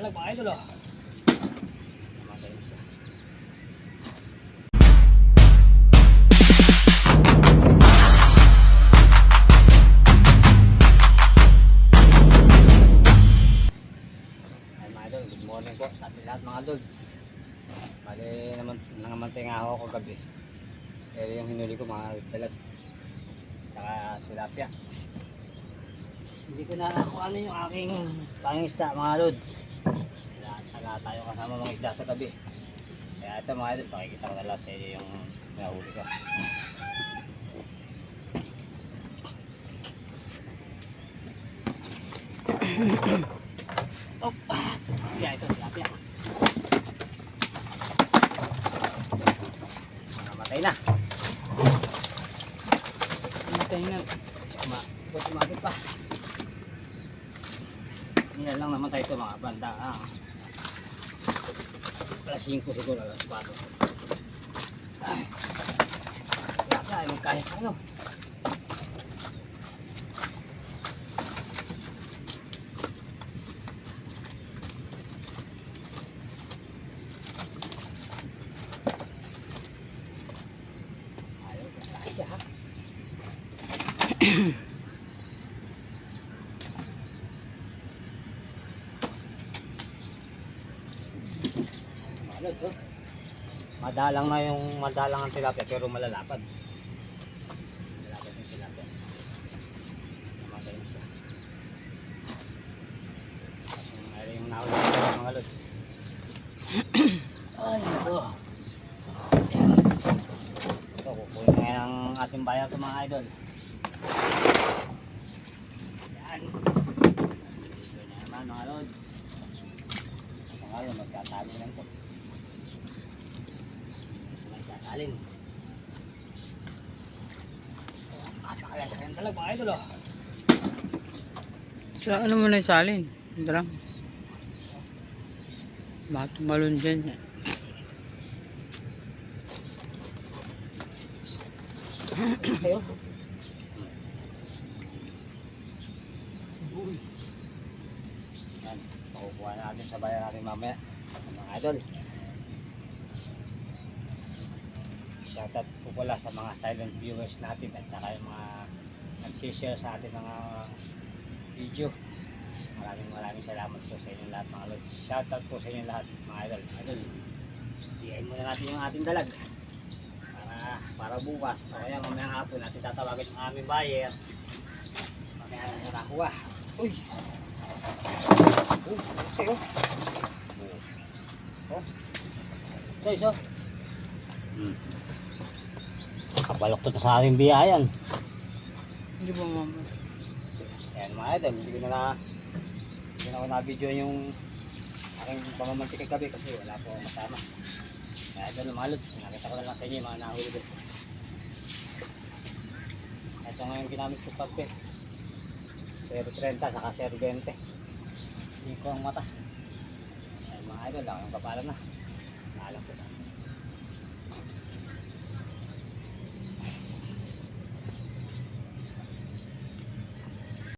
Talag mga idol oh. Namatay na siya. Ay mga idol, good morning po sa ating lahat mga lods. Bali naman, nangamantay nga ako kagabi. Pero yung hinuli ko mga dalag. Tsaka tilapia. Hindi ko na kung ano yung aking pangisda mga lods. Na tayo kasama mga isda sa gabi. Kaya ito mga idol, pakikita ko na lang sa inyo yung nahuli ko. Oh, yeah, ito, tilapia. Namatay na. Namatay na. Suma, ba't sumabit pa? Hindi lang namatay ito mga banda. Ah. Alas 5 siguro, alas 4. Ay. Tilapia, ay magkaya sa ano. Ayaw, Ano to? Madalang na yung madalang ang tilapia pero malalapad. Malalapad yung tilapia. Namatay na siya. Ay, yung nauna ko mga lods. Ay, ito. Ito, kukunin ngayon ang ating bayan ito mga idol. Yan. Dito na naman mga lods. Ito ngayon, magkatabi lang ito. Gusto may sasalin. Napakalakan talaga mga idol oh. Sa ano mo na isalin? Ito lang. Baka tumalon dyan. Uy. Yan, makukuha natin sa bayan natin mamaya. Mga idol. Shoutout po pala sa mga silent viewers natin at saka yung mga nag-share sa atin mga video. Maraming maraming salamat po sa inyong lahat mga lods. Shoutout po sa inyong lahat mga idol. Idol, iyain muna natin yung ating dalag para para bukas o kaya mamayang hapon natin tatawagin yung aming buyer mamaya na siya nakuha uy oh so iso hmm. kabalok to sa ating biyayan Hindi ba mama? Ayan mga idol, hindi ko na na hindi na ako na-video yung aking pamamantik gabi kasi wala po akong kasama. Kaya idol lods, nakita ko na lang sa inyo yung mga nahuli ko. Ito nga yung ginamit ko pagpe. 0.30 saka 0.20. Hindi ko ang mata. Ayan mga idol, ako yung kapalan na. Naalam ko na.